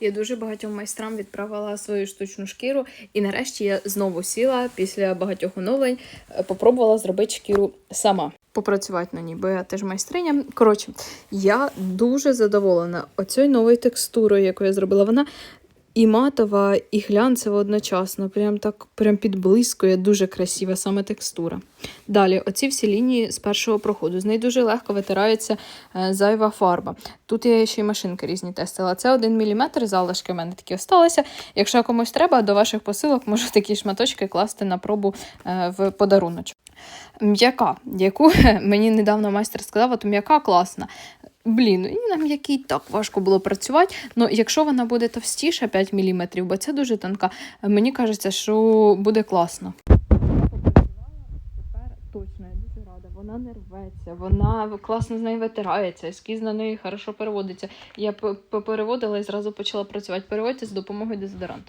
Я дуже багатьом майстрам відправила свою штучну шкіру, і нарешті я знову сіла після багатьох оновлень, е, попробувала зробити шкіру сама. Попрацювати на ній, бо я теж майстриня. Коротше, я дуже задоволена оцею новою текстурою, яку я зробила. Вона і матова, і глянцева одночасно. Прям так прям підблискує, дуже красива саме текстура. Далі, оці всі лінії з першого проходу. З неї дуже легко витирається е, зайва фарба. Тут я ще й машинки різні тестила. Це 1 мм залишки в мене такі осталися. Якщо комусь треба, до ваших посилок можу такі шматочки класти на пробу е, в подаруночок. М'яка, яку мені недавно майстер сказав, от м'яка класна. Блін, і на м'якій так важко було працювати. Ну, якщо вона буде товстіша 5 мм, бо це дуже тонка, мені кажеться, що буде класно. Тепер точно я дуже рада. Вона не рветься, вона класно з нею витирається, ескіз на неї хорошо переводиться. Я переводила і зразу почала працювати. Переводьте з допомогою дезодоранту.